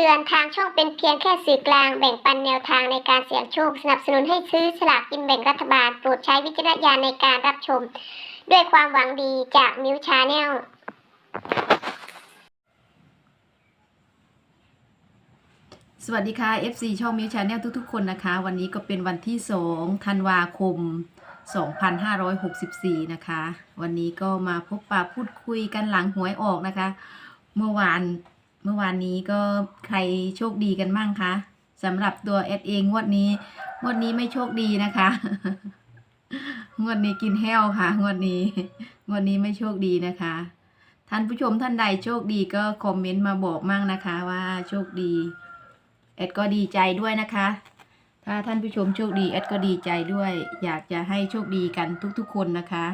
ตือนทางช่องเป็นเพียงแค่สื่อกลางแบ่งปันแนวทางในการเสี่ยงโชค สนับสนุนให้ซื้อสลากกินแบ่งรัฐบาล โปรดใช้วิจารณญาณในการรับชม ด้วยความหวังดีจากมิวชาแนลสวัสดีค่ะ FC ช่องมิวชาแนลทุกๆ คนนะคะ วันนี้ก็เป็นวันที่2ธันวาคม 2564 นะคะ วันนี้ก็มาพบปะพูดคุยกันหลังหวยออกนะคะ เมื่อวาน เมื่อวานนี้ก็ใครโชคดีกันบ้างคะสำหรับตัวเอดเองงวดนี้งวดนี้ไม่โชคดีนะคะงวดนี้กินแห้วค่ะงวดนี้งวดนี้ไม่โชคดีนะคะ ท่านผู้ชมท่านใดโชคดีก็คอมเมนต์มาบอกมั่งนะคะว่าโชคดีเอ็ดก็ดีใจด้วยนะคะ ถ้าท่านผู้ชมโชคดีเอ็ดก็ดีใจด้วย อยากจะให้โชคดีกันทุกๆคนนะคะ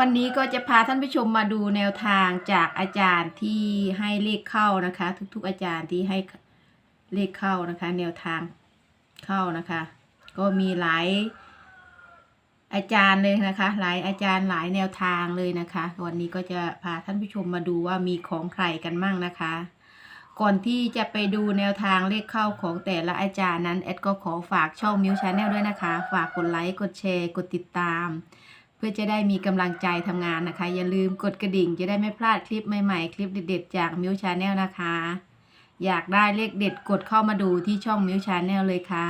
วันนี้ก็จะพาท่านผู้ชมมาดูแนวทางจากอาจารย์ที่ให้เลขเข้านะคะ ทุกๆอาจารย์ที่ให้เลขเข้านะคะ แนวทางเข้านะคะ ก็มีหลายอาจารย์เลยนะคะ หลายอาจารย์หลายแนวทางเลยนะคะ วันนี้ก็จะพาท่านผู้ชมมาดูว่ามีของใครกันมั่งนะคะ ก่อนที่จะไปดูแนวทางเลขเข้าของแต่ละอาจารย์นั้นแอดก็ขอฝากช่องมิวชาแนลด้วยนะคะ ฝากกดไลค์กดแชร์กดติดตาม เพื่อจะได้มีกำลังใจทำงานนะคะ อย่าลืมกดกระดิ่งจะได้ไม่พลาดคลิปใหม่ๆ คลิปเด็ดๆ จากมิวชาแนลนะคะ อยากได้เลขเด็ดกดเข้ามาดูที่ช่องมิวชาแนลเลยค่ะ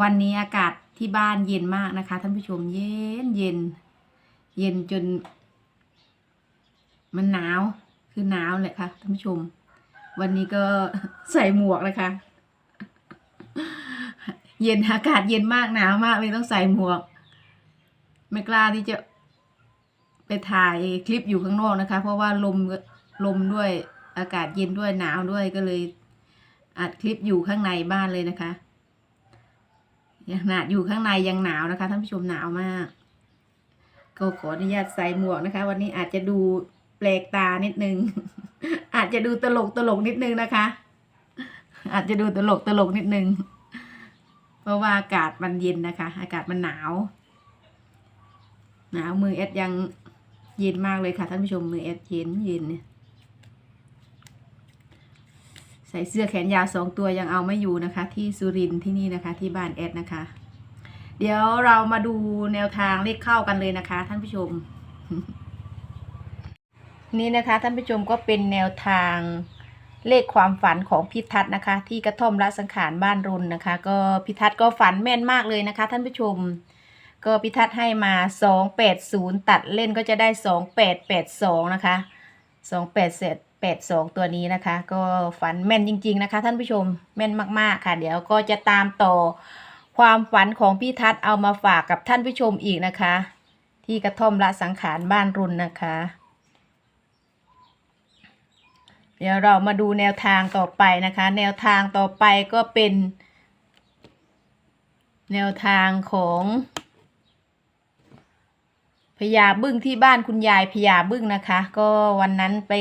วันนี้อากาศที่บ้านเย็นมากนะคะท่านผู้ชมเย็นเย็น เย็นจน มันหนาวคือหนาวเลยค่ะท่านผู้ชม วันนี้ก็ใส่หมวกนะคะ เย็นอากาศเย็นมากหนาวมากเลยต้องใส่หมวก ไม่กล้าที่จะไปถ่ายคลิปอยู่ข้างนอกนะคะ เพราะว่าลมลมด้วยอากาศเย็นด้วยหนาวด้วยก็เลยอัดคลิปอยู่ข้างในบ้านเลยนะคะขนาดอยู่ข้างในยังหนาวนะคะท่านผู้ชมหนาวมาก ก็ขออนุญาตใส่หมวกนะคะ วันนี้อาจจะดูแปลกตานิดนึง อาจจะดูตลกตลกนิดนึงนะคะ อาจจะดูตลกตลกนิดนึง เพราะว่าอากาศมันเย็นนะคะ อากาศมันหนาว หนาวมือเอดยังเย็นมากเลยค่ะท่านผู้ชมมือเอดเย็นเย็นเนี่ยใส่เสื้อแขนยาวสองตัวยังเอาไม่อยู่นะคะ ที่สุรินที่นี่นะคะที่บ้านเอดนะคะ เดี๋ยวเรามาดูแนวทางเลขเข้ากันเลยนะคะ ท่านผู้ชม นี่นะคะ ท่านผู้ชมก็เป็นแนวทางเลขความฝันของพิทัศน์นะคะ ที่กระท่อมละสังขารบ้านรุนนะคะ ก็พิทัศน์ก็ฝันแม่นมากเลยนะคะ ท่านผู้ชม ก็พิทัศน์ให้มาสองแปดศูนย์ตัดเล่นก็จะได้สองแปดแปดสองนะคะสองแปดเศษแปดสองตัวนี้นะคะ ก็ฝันแม่นจริง ๆ นะคะ ท่านผู้ชมแม่นมาก ๆ ค่ะ เดี๋ยวก็จะตามต่อความฝันของพี่ทัศน์เอามาฝากกับท่านผู้ชมอีกนะคะ ที่กระท่อมละสังขารบ้านรุนนะคะ เดี๋ยวเรามาดูแนวทางต่อไปนะคะ แนวทางต่อไปก็เป็น แนวทางของ พญาบึ้งที่บ้านคุณยายพญาบึ้งนะคะ ก็วันนั้นไป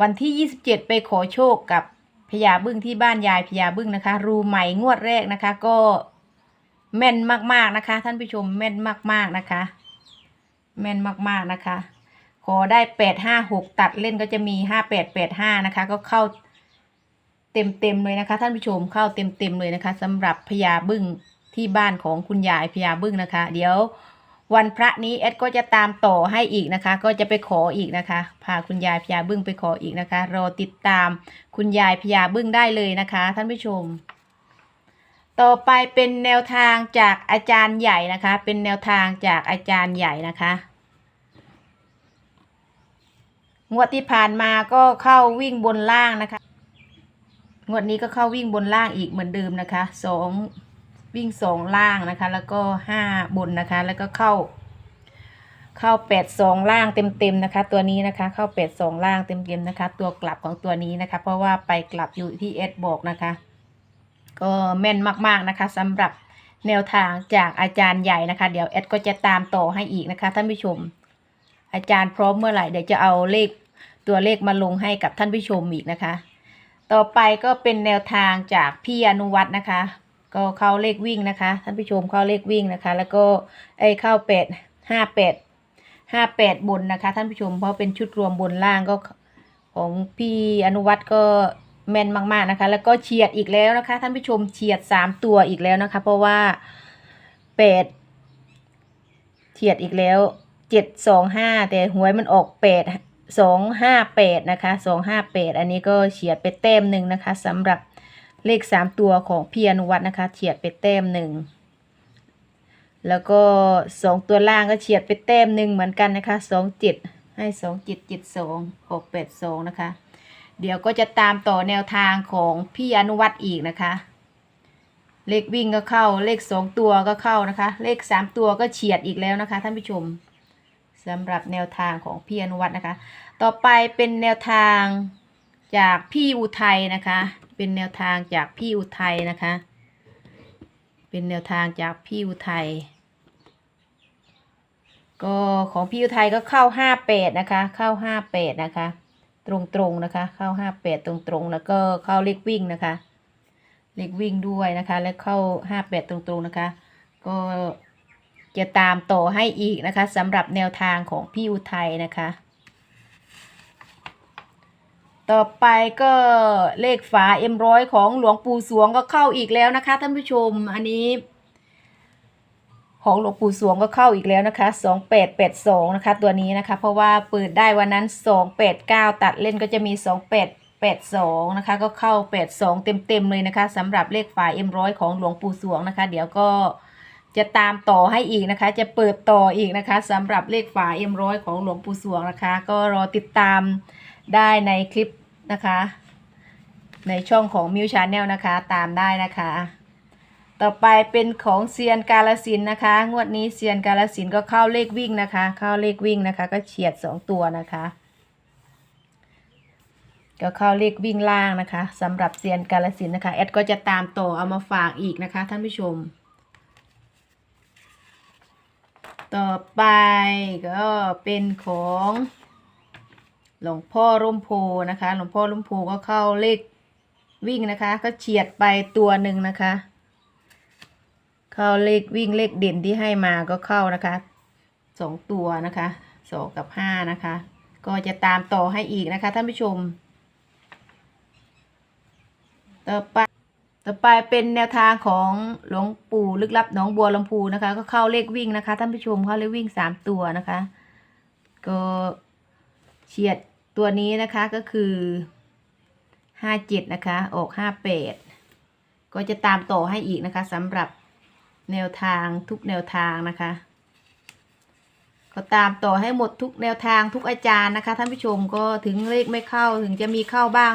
วันที่ยี่สิบเจ็ดไปขอโชคกับพญาบึ้งที่บ้านยายพญาบึ้งนะคะ รูใหม่งวดแรกนะคะ ก็แม่นมากๆนะคะ ท่านผู้ชมแม่นมากๆนะคะ แม่นมากๆนะคะ ขอได้แปดห้าหกตัดเล่นก็จะมีห้าแปดแปดห้านะคะ ก็เข้าเต็มเต็มๆเลยนะคะ ท่านผู้ชมเข้าเต็มเต็มๆเลยนะคะสำหรับพญาบึ้งที่บ้านของคุณยายพญาบึ้งนะคะ เดี๋ยว วันพระนี้แอดก็จะตามต่อให้อีกนะคะ ก็จะไปขออีกนะคะ พาคุณยายพญาบึ้งไปขออีกนะคะ รอติดตามคุณยายพญาบึ้งได้เลยนะคะ ท่านผู้ชม ต่อไปเป็นแนวทางจากอาจารย์ใหญ่นะคะ เป็นแนวทางจากอาจารย์ใหญ่นะคะงวดที่ผ่านมาก็เข้าวิ่งบนล่างนะคะ งวดนี้ก็เข้าวิ่งบนล่างอีกเหมือนเดิมนะคะสอง วิ่งสองล่างนะคะ แล้วก็ห้าบนนะคะ แล้วก็เข้า เข้าแปดสองล่างเต็มๆนะคะ ตัวนี้นะคะ เข้าแปดสองล่างเต็มๆนะคะ ตัวกลับของตัวนี้นะคะ เพราะว่าไปกลับอยู่ที่เอสบอกนะคะ ก็แม่นมากๆนะคะสำหรับแนวทางจากอาจารย์ใหญ่นะคะ เดี๋ยวเอสก็จะตามต่อให้อีกนะคะท่านผู้ชม อาจารย์พร้อมเมื่อไหร่เดี๋ยวจะเอาเลขตัวเลขมาลงให้กับท่านผู้ชมอีกนะคะ ต่อไปก็เป็นแนวทางจากพี่อนุวัฒน์นะคะ ก็เข้าเลขวิ่งนะคะท่านผู้ชมเข้าเลขวิ่งนะคะ แล้วก็ไอ้เข้าเป็ดห้าเป็ดห้าแปดบนนะคะ ท่านผู้ชมเพราะเป็นชุดรวมบนล่างก็ของพี่อนุวัตรก็แม่นมากๆนะคะ แล้วก็เฉียดอีกแล้วนะคะ ท่านผู้ชมเฉียดสามตัวอีกแล้วนะคะ เพราะว่าเป็ดเฉียดอีกแล้วเจ็ดสองห้าแต่หวยมันออกเป็ดสองห้าเป็ดนะคะสองห้าเป็ดอันนี้ก็เฉียดไปแต้มหนึ่งนะคะสำหรับ เลขสามตัวของพี่อนุวัตนะคะเฉียดไปแต้มหนึ่งแล้วก็สองตัวล่างก็เฉียดไปแต้มหนึ่งเหมือนกันนะคะสองเจ็ดให้สองเจ็ดเจ็ดสองหกแปดสองนะคะ เดี๋ยวก็จะตามต่อแนวทางของพี่อนุวัตอีกนะคะ เลขวิ่งก็เข้าเลขสองตัวก็เข้านะคะ เลขสามตัวก็เฉียดอีกแล้วนะคะท่านผู้ชมสำหรับแนวทางของพี่อนุวัตนะคะ ต่อไปเป็นแนวทางจากพี่อุทัยนะคะ เป็นแนวทางจากพี่อุทัยนะคะ เป็นแนวทางจากพี่อุทัยก็ของพี่อุทัยก็เข้าห้าแปดนะคะ เข้าห้าแปดนะคะ ตรงๆนะคะ เข้าห้าแปดตรงๆแล้วก็เข้าเลขวิ่งนะคะ เลขวิ่งด้วยนะคะ แล้วเข้าห้าแปดตรงๆนะคะ ก็จะตามต่อให้อีกนะคะสำหรับแนวทางของพี่อุทัยนะคะ ต่อไปก็เลขฝาเอ็มร้อยของหลวงปู่สวงก็เข้าอีกแล้วนะคะท่านผู้ชมอันนี้ ของหลวงปู่สวงก็เข้าอีกแล้วนะคะสองแปดแปดสองนะคะ ตัวนี้นะคะ เพราะว่าเปิดได้วันนั้นสองแปดเก้าตัดเล่นก็จะมีสองแปดแปดสองนะคะก็เข้าแปดสองเต็มเต็มๆเลยนะคะสำหรับเลขฝาเอ็มร้อยของหลวงปู่สวงนะคะ เดี๋ยวก็จะตามต่อให้อีกนะคะ จะเปิดต่ออีกนะคะสำหรับเลขฝาเอ็มร้อยของหลวงปู่สวงนะคะ ก็รอติดตาม ได้ในคลิปนะคะ ในช่องของมิวชาแนลนะคะ ตามได้นะคะ ต่อไปเป็นของเซียนกาลสินนะคะ งวดนี้เซียนกาลสินก็เข้าเลขวิ่งนะคะ เข้าเลขวิ่งนะคะ ก็เฉียดสองตัวนะคะ ก็เข้าเลขวิ่งล่างนะคะสำหรับเซียนกาลสินนะคะแอดก็จะตามต่อเอามาฝากอีกนะคะ ท่านผู้ชมต่อไปก็เป็นของ หลวงพ่อร่มโพนะคะ หลวงพ่อร่มโพก็เข้าเลขวิ่งนะคะ ก็เฉียดไปตัวหนึ่งนะคะ เข้าเลขวิ่งเลขเด่นที่ให้มาก็เข้านะคะสองตัวนะคะสองกับห้านะคะ ก็จะตามต่อให้อีกนะคะท่านผู้ชม ต่อไปต่อไปเป็นแนวทางของหลวงปู่ลึกลับหนองบัวลำพูนะคะ ก็เข้าเลขวิ่งนะคะท่านผู้ชมเข้าเลขวิ่งสามตัวนะคะ ก็เฉียด ตัวนี้นะคะก็คือห้าเจ็ดนะคะออกห้าแปดก็จะตามต่อให้อีกนะคะสำหรับแนวทางทุกแนวทางนะคะ ก็ตามต่อให้หมดทุกแนวทางทุกอาจารย์นะคะท่านผู้ชมก็ถึงเลขไม่เข้าถึงจะมีเข้าบ้าง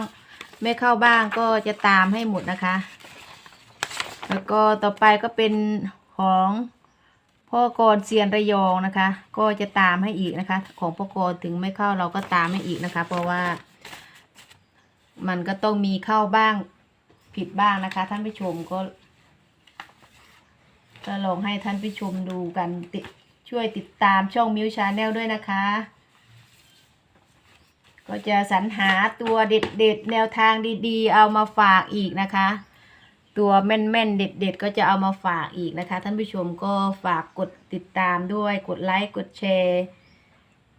ไม่เข้าบ้างก็จะตามให้หมดนะคะ แล้วก็ต่อไปก็เป็นของ พ่อกรเซียนระยองนะคะ ก็จะตามให้อีกนะคะ ของพ่อกรถึงไม่เข้าเราก็ตามให้อีกนะคะ เพราะว่า มันก็ต้องมีเข้าบ้างผิดบ้างนะคะ ท่านผู้ชมก็ก็ลองให้ท่านผู้ชมดูกันติดช่วยติดตามช่องมิวชาแนลด้วยนะคะ ก็จะสรรหาตัวเด็ดๆแนวทางดีๆ เอามาฝากอีกนะคะ ตัวแม่นๆ เด็ดๆ ก็จะเอามาฝากอีกนะคะ ท่านผู้ชมก็ฝากกดติดตามด้วย กดไลค์ กดแชร์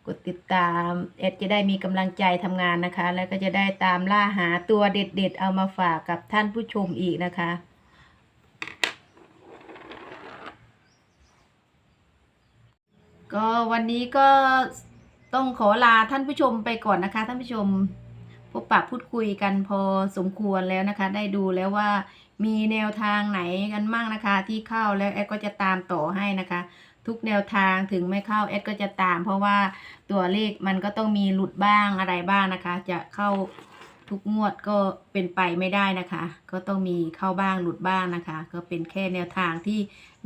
กดติดตามเอ็ดจะได้มีกำลังใจทำงานนะคะ แล้วก็จะได้ตามล่าหาตัวเด็ดๆ เอามาฝากกับท่านผู้ชมอีกนะคะก็วันนี้ก็ต้องขอลาท่านผู้ชมไปก่อนนะคะ ท่านผู้ชม พบปะพูดคุยกันพอสมควรแล้วนะคะ ได้ดูแล้วว่ามีแนวทางไหนกันมั่งนะคะ ที่เข้าแล้วแอดก็จะตามต่อให้นะคะ ทุกแนวทางถึงไม่เข้าแอดก็จะตาม เพราะว่าตัวเลขมันก็ต้องมีหลุดบ้างอะไรบ้างนะคะ จะเข้าทุกงวดก็เป็นไปไม่ได้นะคะ ก็ต้องมีเข้าบ้างหลุดบ้างนะคะ ก็เป็นแค่แนวทางที่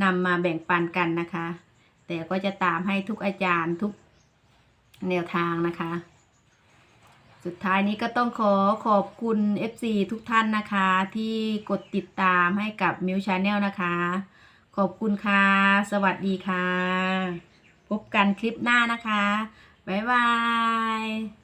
นำมาแบ่งปันกันนะคะ แต่ก็จะตามให้ทุกอาจารย์ทุกแนวทางนะคะ สุดท้ายนี้ก็ต้องขอขอบคุณ FC ทุกท่านนะคะ ที่กดติดตามให้กับมิวชาแนลนะคะ ขอบคุณค่ะ สวัสดีค่ะ พบกันคลิปหน้านะคะ บ๊ายบาย